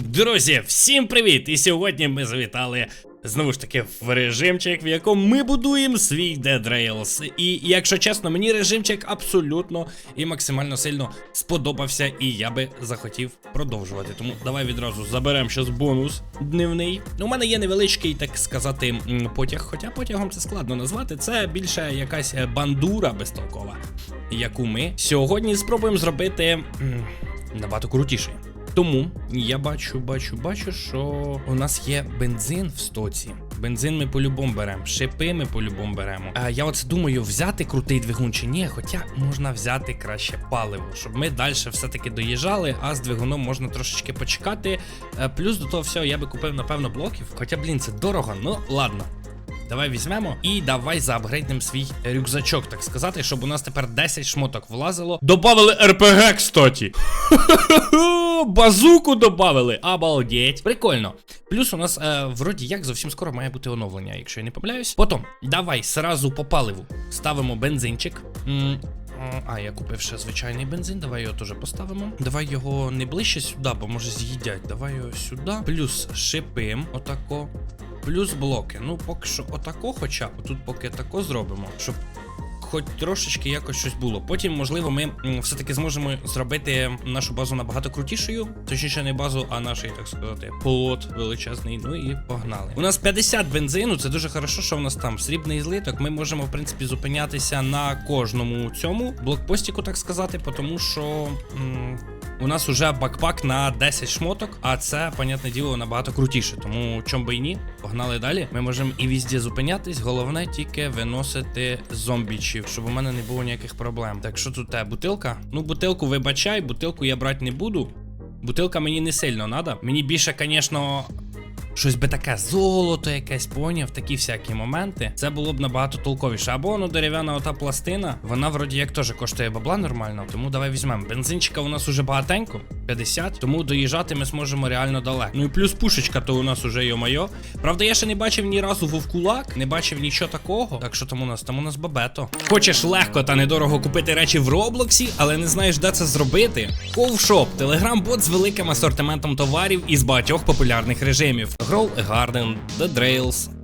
Друзі, всім привіт! І сьогодні ми завітали знову ж таки в режимчик, в якому ми будуємо свій Dead Rails. І якщо чесно, мені режимчик абсолютно і максимально сильно сподобався, і я би захотів продовжувати. Тому давай відразу заберемо щас бонус дневний. У мене є невеличкий, так сказати, потяг, хоча потягом це складно назвати. Це більше якась е, бандура безтолкова, яку ми сьогодні спробуємо зробити набагато крутішою. Тому я бачу, бачу, бачу, що у нас є бензин в стоці. Бензин ми по-любому беремо, шипи ми по-любому беремо. А я оце думаю, взяти крутий двигун чи ні, хоча можна взяти краще паливо, щоб ми далі все-таки доїжджали, а з двигуном можна трошечки почекати. Е, Плюс до того всього я би купив, напевно, блоків. Хоча, блін, це дорого, ну ладно. Давай візьмемо і давай заапгрейднем свій рюкзачок, так сказати, щоб у нас тепер 10 шмоток влазило. Добавили РПГ, кстати. Базуку добавили. Обалдеть. Прикольно. Плюс у нас е, вроді як зовсім скоро має бути оновлення, якщо я не помиляюсь. Потім, давай сразу по паливу ставимо бензинчик. М, а, я купив ще звичайний бензин, давай його теж поставимо. Давай його не ближче сюди, бо може з'їдять. Давай його сюди. Плюс шипим, отако. Плюс блоки. Ну, поки що отако, хоча б тут поки тако зробимо, щоб хоч трошечки якось щось було. Потім, можливо, ми все-таки зможемо зробити нашу базу набагато крутішою. Точніше, не базу, а наш, так сказати, полот величезний. Ну і погнали. У нас 50 бензину, це дуже хорошо, що в нас там срібний злиток. Ми можемо, в принципі, зупинятися на кожному цьому блокпостіку, так сказати, тому що. м, у нас уже бакпак на 10 шмоток, а це, понятне діло, набагато крутіше. Тому чом би і ні, погнали далі. Ми можемо і візді зупинятись. Головне тільки виносити зомбічів, щоб у мене не було ніяких проблем. Так що тут те, бутилка? Ну, бутилку вибачай, бутилку я брати не буду. Бутилка мені не сильно надо. Мені більше, звісно. Щось би таке золото якесь поняв, такі всякі моменти. Це було б набагато толковіше. Або ну дерев'яна ота пластина, вона вроді як теж коштує бабла нормально, тому давай візьмемо. Бензинчика у нас уже багатенько, 50, тому доїжджати ми зможемо реально далеко. Ну і плюс пушечка, то у нас уже йо-майо. Правда, я ще не бачив ні разу вовкулак, не бачив нічого такого. Так що там у нас там у нас бабето. Хочеш легко та недорого купити речі в Роблоксі, але не знаєш, де це зробити? Ковшоп телеграм-бот з великим асортиментом товарів із багатьох популярних режимів: Grow a Garden, The Drails,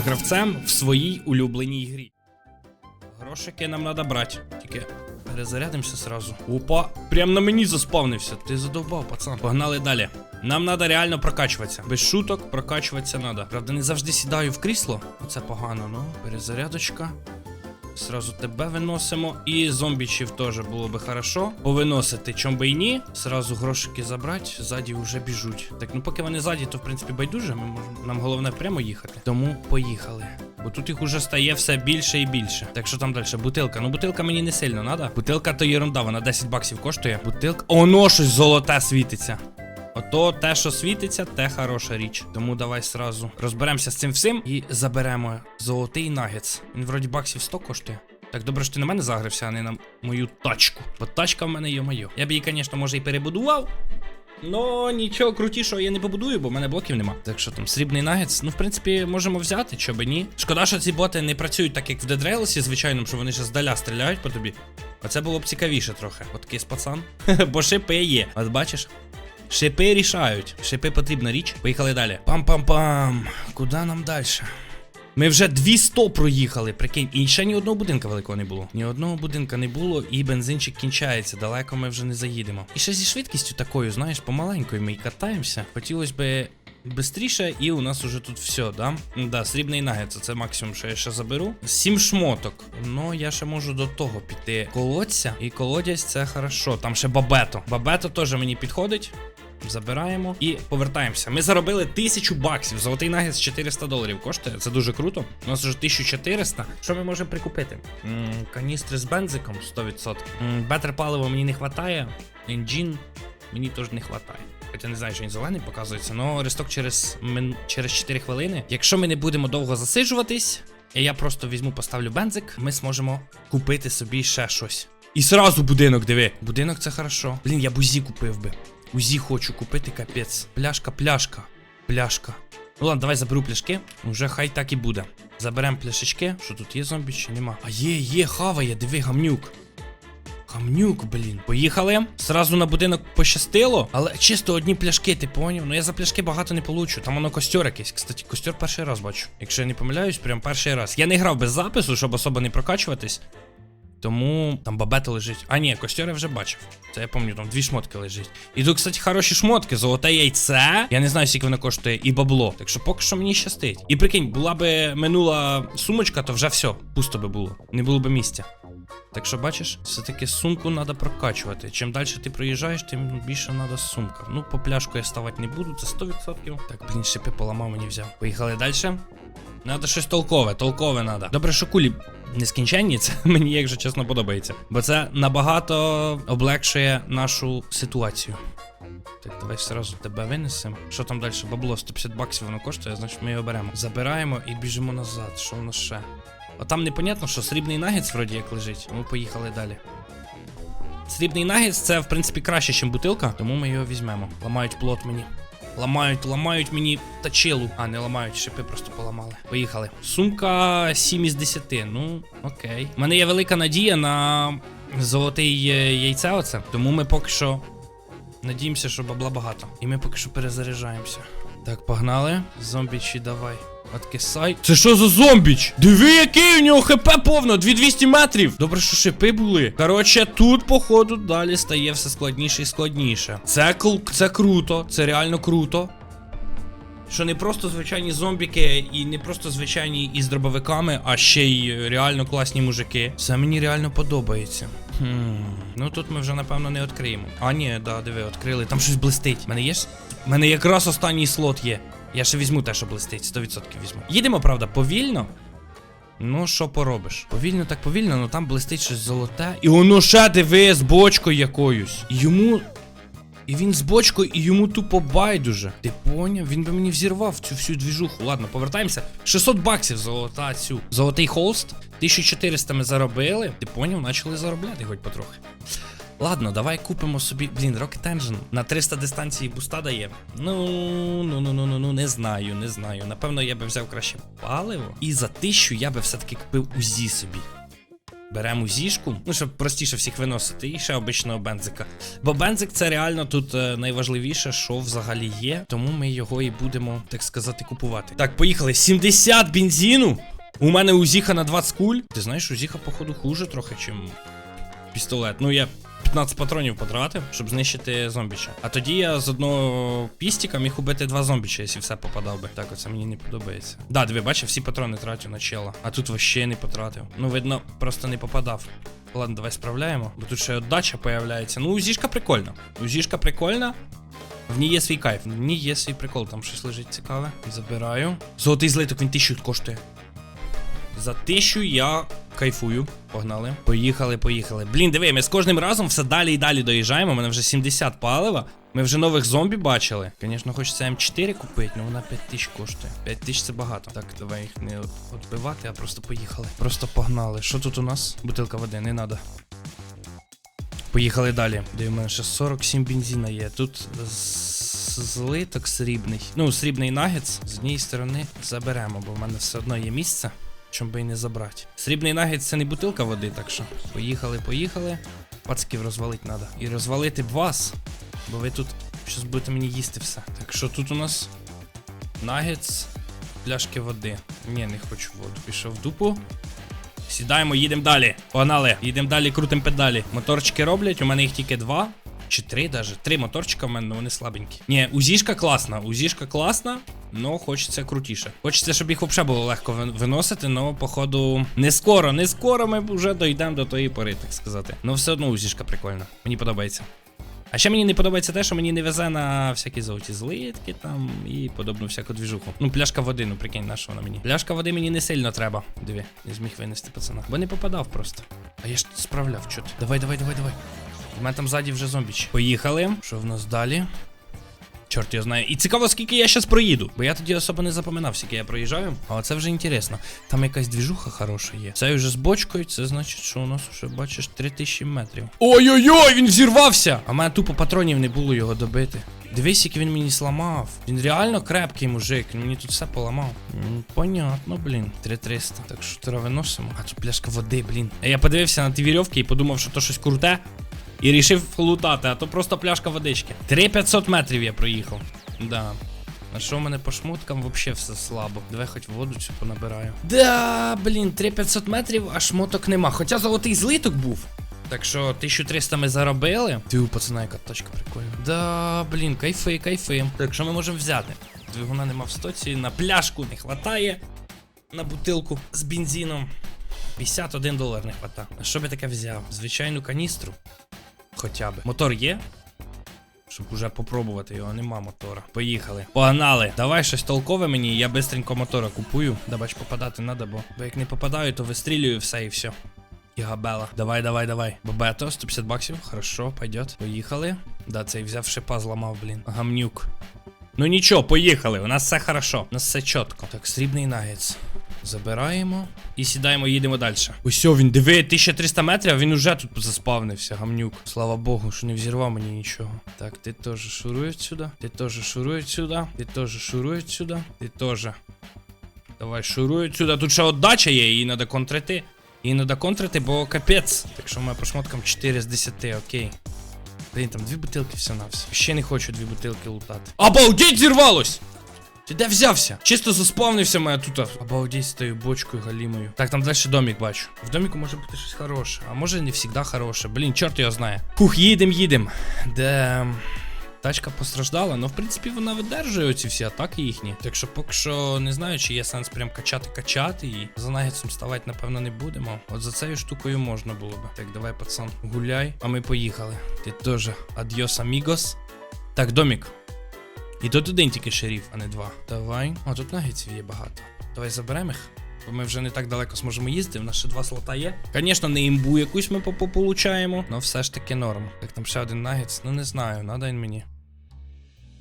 гравцем в своїй улюбленій грі. Грошики нам треба брати. Тільки перезарядимося сразу. Опа, прям на мені заспавнився. Ти задовбав, пацан. Погнали далі. Нам треба реально прокачуватися. Без шуток прокачуватися треба. Правда, не завжди сідаю в крісло. Оце погано, ну. Перезарядочка. Сразу тебе виносимо. І зомбічів теж було би хорошо. Повиносити, чом би і ні. Сразу грошики забрати, ззаді вже біжуть. Так, ну поки вони ззаді, то в принципі байдуже. Ми можемо. Нам головне прямо їхати. Тому поїхали. Бо тут їх уже стає все більше і більше. Так що там далі? Бутилка. Ну бутилка мені не сильно надо. Бутилка то єрунда, вона 10 баксів коштує. Бутилка. Оно щось золоте світиться. Ото те, що світиться, те хороша річ. Тому давай сразу розберемося з цим всім і заберемо золотий нагетс. Він вроді баксів 100 коштує. Так добре, що ти на мене загрився, а не на мою тачку. Бо тачка в мене йо-моє. Я б її, звісно, може і перебудував. Но нічого крутішого я не побудую, бо в мене блоків нема. Так що там срібний нагетс, ну в принципі, можемо взяти, що би ні. Шкода, що ці боти не працюють так, як в Rails, звичайно, що вони ще здаля стріляють по тобі. Оце було б цікавіше трохи. От кис пацан. Бо шипи є. От бачиш? Шипи рішають. Шипи потрібна річ. Поїхали далі. Пам-пам-пам. Куди нам далі? Ми вже 200 проїхали, прикинь, і ще ні одного будинка великого не було. Ні одного будинка не було, і бензинчик кінчається. Далеко ми вже не заїдемо. І ще зі швидкістю такою, знаєш, помаленькою ми й катаємося. Хотілося би Бистріше, і у нас уже тут все, да? Да, срібний нагет, це максимум, що я ще заберу. Сім шмоток. Ну, я ще можу до того піти. Колодця. І колодязь це хорошо. Там ще бабето. Бабето теж мені підходить. Забираємо і повертаємося. Ми заробили 1000 баксів. Золотий нагет 400 доларів коштує. Це дуже круто. У нас вже 1400. Що ми можемо прикупити? М, каністри з бензиком 100%. М, Бетер паливо мені не вистачає. Енджін мені теж не вистачає. Хоча не знаю, що він зелений показується, але ресток через, мин... через 4 хвилини. Якщо ми не будемо довго засиджуватись, і я просто візьму, поставлю бензик, ми зможемо купити собі ще щось. І сразу будинок, диви. Будинок це хорошо. Блін, я б УЗІ купив би. УЗІ хочу купити, капець. Пляшка, пляшка, пляшка. Ну ладно, давай заберу пляшки. Уже хай так і буде. Заберемо пляшечки. Що тут є зомбі чи нема? А є, є, хаває, диви, гамнюк. Гамнюк, блін. Поїхали. Сразу на будинок пощастило, але чисто одні пляшки, ти поняв? Ну я за пляшки багато не получу. Там воно костер якийсь. Кстати, костер перший раз бачу. Якщо я не помиляюсь, прям перший раз. Я не грав без запису, щоб особо не прокачуватись. Тому там бабета лежить. А ні, костер вже бачив. Це я пам'ятаю, там дві шмотки лежить. І тут, кстати, хороші шмотки, золоте яйце. Я не знаю, скільки воно коштує, і бабло. Так що поки що мені щастить. І прикинь, була би минула сумочка, то вже все, пусто би було. Не було би місця. Так що бачиш, все-таки сумку треба прокачувати. Чим далі ти проїжджаєш, тим більше треба сумка. Ну, по пляшку я ставати не буду, це 100%. Так, блін, шипи поламав мені взяв. Поїхали далі. Надо щось толкове, толкове надо. Добре, що кулі нескінченні, це мені, якщо чесно, подобається. Бо це набагато облегшує нашу ситуацію. Так, давай одразу тебе винесемо. Що там далі? Бабло 150 баксів воно коштує, значить ми його беремо. Забираємо і біжимо назад. Що в нас ще? А там непонятно, що срібний нагетс вроді як лежить. Ми поїхали далі. Срібний нагетс це, в принципі, краще, ніж бутилка, тому ми його візьмемо. Ламають плот мені. Ламають, ламають мені тачелу. А, не ламають, шипи просто поламали. Поїхали. Сумка 7 із 10. Ну, окей. У мене є велика надія на золотий е, яйце оце. Тому ми поки що надіємося, що бабла багато. І ми поки що перезаряджаємося. Так, погнали. Зомбічі, давай. Откисай. Це що за зомбіч? Диви, який у нього хп повно, 2200 метрів. Добре, що шипи були. Коротше, тут, походу, далі стає все складніше і складніше. Це кл- це круто, це реально круто. Що не просто звичайні зомбіки і не просто звичайні із дробовиками, а ще й реально класні мужики. Це мені реально подобається. Хм. Ну тут ми вже напевно не відкриємо. А ні, да, диви, відкрили. Там щось блистить. У мене є. У мене якраз останній слот є. Я ще візьму те, що блистить, 100% візьму. Їдемо, правда, повільно. Ну, що поробиш? Повільно так повільно, але там блистить щось золоте. І воно ще диви з бочкою якоюсь. Йому. І він з бочкою, і йому тупо байдуже. Ти поняв? Він би мені взірвав цю всю двіжуху. Ладно, повертаємося. 600 баксів золота цю. Золотий холст. 1400 ми заробили. Ти поняв, почали заробляти хоч потрохи. Ладно, давай купимо собі. Блін, Rocket Engine на 300 дистанції буста дає. Ну, ну, ну, ну, ну, ну, не знаю, не знаю. Напевно, я би взяв краще паливо. І за тисячу я би все-таки купив УЗІ собі. Беремо зіжку, ну щоб простіше всіх виносити, і ще обичного бензика. Бо бензик це реально тут е, найважливіше, що взагалі є. Тому ми його і будемо, так сказати, купувати. Так, поїхали. 70 бензину. У мене узіха на 20 куль. Ти знаєш, узіха, походу, хуже трохи, чим пістолет. Ну я 15 патронів потратив, щоб знищити зомбіча. А тоді я з одного пістіка міг убити два зомбіча, якщо все попадав би. Так, оце мені не подобається. Да, диви, бачив, всі патрони тратю на чела. А тут вообще не потратив. Ну, видно, просто не попадав. Ладно, давай справляємо, бо тут ще отдача появляється. Ну, узішка прикольна. Узішка прикольна. В ній є свій кайф, в ній є свій прикол, там щось лежить цікаве. Забираю. Золотий злиток, він тисячу коштує. За тисячу я кайфую. Погнали. Поїхали, поїхали. Блін, диви, ми з кожним разом все далі і далі доїжджаємо. У мене вже 70 палива. Ми вже нових зомбі бачили. Звісно, хочеться М4 купити, але вона 5 тисяч коштує. 5 тисяч це багато. Так, давай їх не відбивати, а просто поїхали. Просто погнали. Що тут у нас? Бутилка води, не треба. Поїхали далі. Де у мене ще 47 бензина є. Тут злиток срібний. Ну, срібний нагетс. З однієї сторони заберемо, бо в мене все одно є місце. Чом би і не забрати. Срібний нагетс це не бутилка води, так що. Поїхали, поїхали. Пацків розвалити треба. І розвалити б вас. Бо ви тут щось будете мені їсти все. Так що тут у нас нагетс, пляшки води. Ні, не хочу воду. Пішов в дупу. Сідаємо, їдемо далі. Погнали. Їдемо далі, крутим педалі. Моторчики роблять, у мене їх тільки два. Чи три даже. Три моторчика в мене, але вони слабенькі. Ні, узішка класна. Узішка класна, але хочеться крутіше. Хочеться, щоб їх взагалі було легко виносити, але походу не скоро, не скоро ми вже дійдемо до тої пори, так сказати. Ну все одно узішка прикольна. Мені подобається. А ще мені не подобається те, що мені не везе на всякі золоті злитки там і подобну всяку двіжуху. Ну, пляшка води, ну прикинь, на що вона мені. Пляшка води мені не сильно треба. Диви, не зміг винести пацана. Бо не попадав просто. А я ж справляв, чо. Давай, давай, давай, давай. У мене там ззаді вже зомбіч. Поїхали. Що в нас далі? Чорт я знаю. І цікаво, скільки я зараз проїду. Бо я тоді особо не запам'ятав, скільки я проїжджаю. А це вже інтересно. Там якась двіжуха хороша є. Це вже з бочкою, це значить, що у нас вже бачиш 3000 метрів. Ой-ой-ой, він взірвався! А мене тупо патронів не було його добити. Дивись, як він мені сламав. Він реально крепкий мужик, він мені тут все поламав. М, Понятно, блін. 3300. Так що треба виносимо. А тут пляшка води, блін. Я подивився на ті вірьовки і подумав, що то щось круте. І рішив лутати, а то просто пляшка водички. 3500 метрів я проїхав. Да. А що в мене по шмоткам взагалі все слабо. Давай хоч воду цю понабираю. Да, блін, 3500 метрів, а шмоток нема. Хоча золотий злиток був. Так що 1300 ми заробили. Ти, пацана, яка тачка прикольна. Да, блін, кайфи, кайфи. Так що ми можемо взяти? Двигуна нема в стоці, на пляшку не хватає. На бутилку з бензином. 51 долар не хвата. А що би таке взяв? Звичайну каністру. Хоча б. Мотор є? Щоб уже попробувати його, нема мотора. Поїхали. Погнали. Давай щось толкове мені, я бистренько мотора купую. Да бач, попадати надо, бо. Бо як не попадаю, то вистрілюю все і все. І габела. Давай, давай, давай. Бобето, 150 баксів. Хорошо, пойдет. Поїхали. Да, цей взяв шипа, зламав, блін. Гамнюк. Ну нічого, поїхали. У нас все хорошо. У нас все чітко. Так, срібний нагець. Забираємо і сідаємо, їдемо далі. Ось він, диви, 1300 метрів, а він уже тут заспавнився, гамнюк. Слава Богу, що не взірвав мені нічого. Так, ти теж шуруй сюди, ти теж шуруй сюди, ти теж шуруй сюди, ти теж. Давай, шуруй сюди. Тут ще отдача є, її треба контрити. Її треба контрити, бо капець. Так що ми по шмоткам 4 з 10, окей. Блін, там дві бутилки все на все. Ще не хочу дві бутилки лутати. Обалдеть, зірвалось! Ти де взявся? Чисто заспавнився моя тут. Обалдеть з тою бочкою галімою. Так, там далі домик бачу. В доміку може бути щось хороше, а може не завжди хороше. Блін, чорт його знає. Фух, їдем, їдем. Де. Тачка постраждала, але в принципі вона видержує оці всі атаки їхні. Так що поки що не знаю, чи є сенс прям качати-качати і за нагетсом ставати, напевно, не будемо. От за цією штукою можна було би. Так, давай, пацан, гуляй, а ми поїхали. Ти теж. Адьос, амігос. Так, домік. І тут один тільки шеріф, а не два. Давай. О, тут нагетсів є багато. Давай заберемо їх. Бо ми вже не так далеко зможемо їздити, в нас ще два слота є. Звісно, не імбу якусь ми по- получаємо, але все ж таки норм. Так там ще один нагетс, ну не знаю, надо він мені.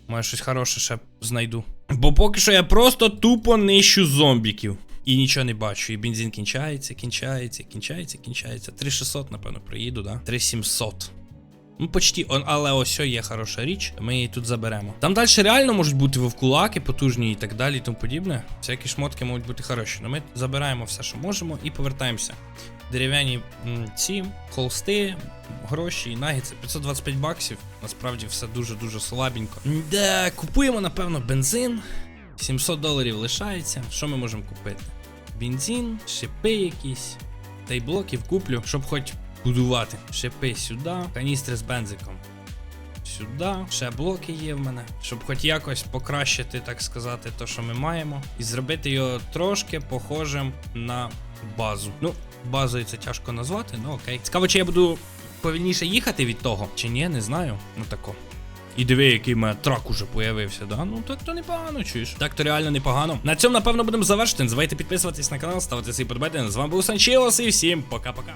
Може щось хороше ще знайду. Бо поки що я просто тупо нищу зомбіків. І нічого не бачу. І бензин кінчається, кінчається, кінчається, кінчається. 3600, напевно, приїду, да? 3700. Ну, почти, але ось є хороша річ, ми її тут заберемо. Там далі реально можуть бути вовкулаки, потужні і так далі, і тому подібне. Всякі шмотки можуть бути хороші. Але ми забираємо все, що можемо, і повертаємося. Дерев'яні ці, холсти, гроші, і нагіці. 525 баксів. Насправді все дуже-дуже слабенько. Де, купуємо, напевно, бензин. 700 доларів лишається. Що ми можемо купити? Бензин, шипи якісь. Та й блоків куплю, щоб хоч будувати. Шипи сюди, каністри з бензиком. Сюди, ще блоки є в мене, щоб хоч якось покращити, так сказати, то, що ми маємо, і зробити його трошки похожим на базу. Ну, базою це тяжко назвати, ну окей. Цікаво, чи я буду повільніше їхати від того, чи ні, не знаю. Ну тако. І диви, який в мене трак уже появився, да? Ну так то непогано, чуєш. Так то реально непогано. На цьому, напевно, будемо завершити. Не забувайте підписуватись на канал, ставити свої подобайки. З вами був Санчілос і всім пока-пока.